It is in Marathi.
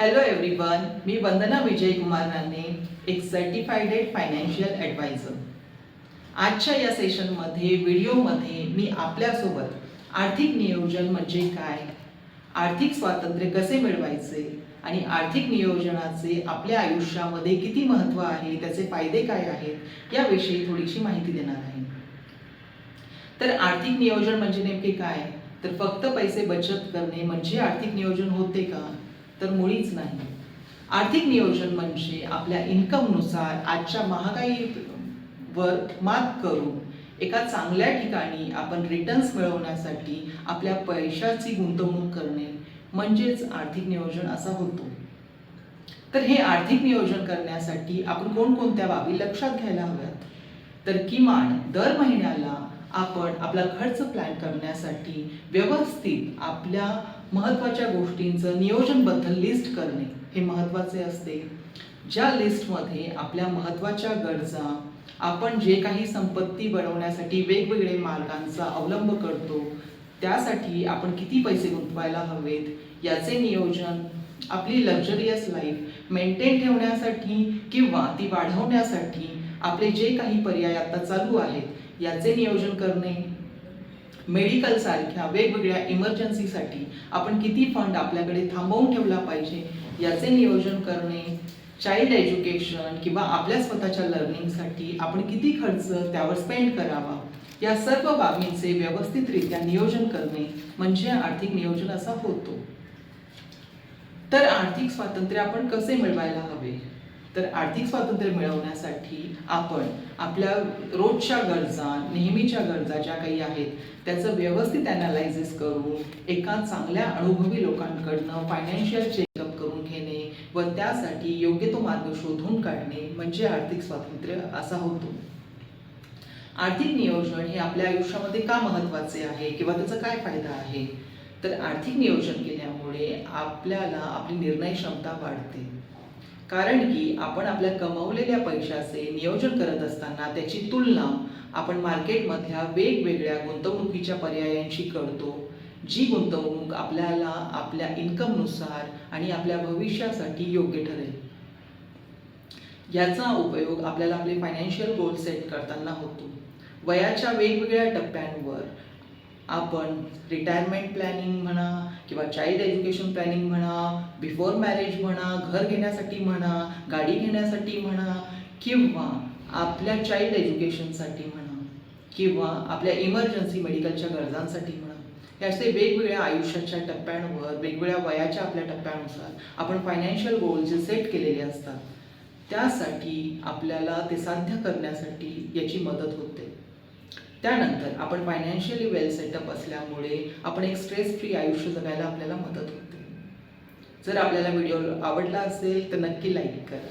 हॅलो एव्हरीवन मी वंदना विजय कुमार नाने एक सर्टिफाइडेड फायनान्शियल ॲडवायझर आजच्या या सेशनमध्ये व्हिडिओमध्ये मी आपल्यासोबत आर्थिक नियोजन म्हणजे काय आर्थिक स्वातंत्र्य कसे मिळवायचे आणि आर्थिक नियोजनाचे आपल्या आयुष्यामध्ये किती महत्त्व आहे त्याचे फायदे काय आहेत याविषयी थोडीशी माहिती देणार आहे. तर आर्थिक नियोजन म्हणजे नेमके काय? तर फक्त पैसे बचत करणे म्हणजे आर्थिक नियोजन होते का? तर मुळीच नाही. आर्थिक नियोजन म्हणजे आपल्या इन्कमनुसार आजच्या महागाईवर मात करून एका चांगल्या ठिकाणी आपण रिटर्न्स मिळवण्यासाठी आपल्या पैशाची गुंतवणूक करणे म्हणजेच आर्थिक नियोजन असा होतो. तर हे आर्थिक नियोजन करण्यासाठी आपण कोणकोणत्या बाबी लक्षात घ्यायला हव्यात? तर किमान दर महिन्याला आपण आपला खर्च प्लॅन करण्यासाठी व्यवस्थित आपल्या महत्त्वाच्या गोष्टींचं नियोजनबद्ध लिस्ट करणे हे महत्त्वाचे असते. ज्या लिस्टमध्ये आपल्या महत्त्वाच्या गरजा आपण जे काही संपत्ती बनवण्यासाठी वेगवेगळे मार्गांचा अवलंब करतो त्यासाठी आपण किती पैसे गुंतवायला हवेत याचे नियोजन आपली लक्झरियस लाईफ मेंटेन ठेवण्यासाठी किंवा ती वाढवण्यासाठी आपले जे काही पर्याय आता चालू आहेत याचे नियोजन करणे मेडिकल सारख्या वेगवेगळ्या इमर्जन्सीसाठी आपण किती फंड आपल्याकडे थांबवून ठेवला पाहिजे याचे नियोजन करणे चाइल्ड एज्युकेशन किंवा आपल्या स्वतःच्या लर्निंगसाठी आपण किती खर्च त्यावर स्पेंड करावा या सर्व बाबींचे व्यवस्थितरित्या नियोजन करणे म्हणजे आर्थिक नियोजन असा होतो. तर आर्थिक स्वातंत्र्य आपण कसे मिळवायला हवे? तर आर्थिक स्वातंत्र्य मिळवण्यासाठी आपण आपल्या रोजच्या गरजा नेहमीच्या गरजा ज्या काही आहेत त्याचं व्यवस्थित अनालायझिस करून एका चांगल्या अनुभवी लोकांकडनं फायनान्शियल चेकअप करून घेणे व त्यासाठी योग्य तो मार्ग शोधून काढणे म्हणजे आर्थिक स्वातंत्र्य असा होतो. आर्थिक नियोजन हे आपल्या आयुष्यामध्ये का महत्त्वाचे आहे किंवा त्याचा काय फायदा आहे? तर आर्थिक नियोजन केल्यामुळे आपल्याला आपली निर्णय क्षमता वाढते. कारण की आपण आपल्या कमवलेल्या पैशाचे नियोजन करत असताना त्याची तुलना आपण मार्केटमधल्या वेगवेगळ्या गुंतवणुकीच्या पर्यायांशी करतो जी गुंतवणूक आपल्याला आपल्या इन्कमनुसार आणि आपल्या भविष्यासाठी योग्य ठरेल. याचा उपयोग आपल्याला आपले फायनान्शियल गोल सेट करताना होतो. वयाच्या वेगवेगळ्या टप्प्यांवर आपण रिटायरमेंट प्लॅनिंग म्हणा किंवा चाइल्ड एज्युकेशन प्लॅनिंग म्हणा बिफोर मॅरेज म्हणा घर घेण्यासाठी म्हणा गाडी घेण्यासाठी म्हणा किंवा आपल्या चाइल्ड एज्युकेशनसाठी म्हणा किंवा आपल्या इमर्जन्सी मेडिकलच्या गरजांसाठी म्हणा हे असे वेगवेगळ्या आयुष्याच्या टप्प्यांवर वेगवेगळ्या वयाच्या आपल्या टप्प्यानुसार आपण फायनान्शियल गोल जे सेट केलेले असतात त्यासाठी आपल्याला ते साध्य करण्यासाठी याची मदत होते. त्यानंतर आपण फायनान्शियली वेल सेटअप असल्यामुळे आपण एक स्ट्रेस फ्री आयुष्य जगायला आपल्याला मदत होते. जर आपल्याला व्हिडिओ आवडला असेल तर नक्की लाईक करा.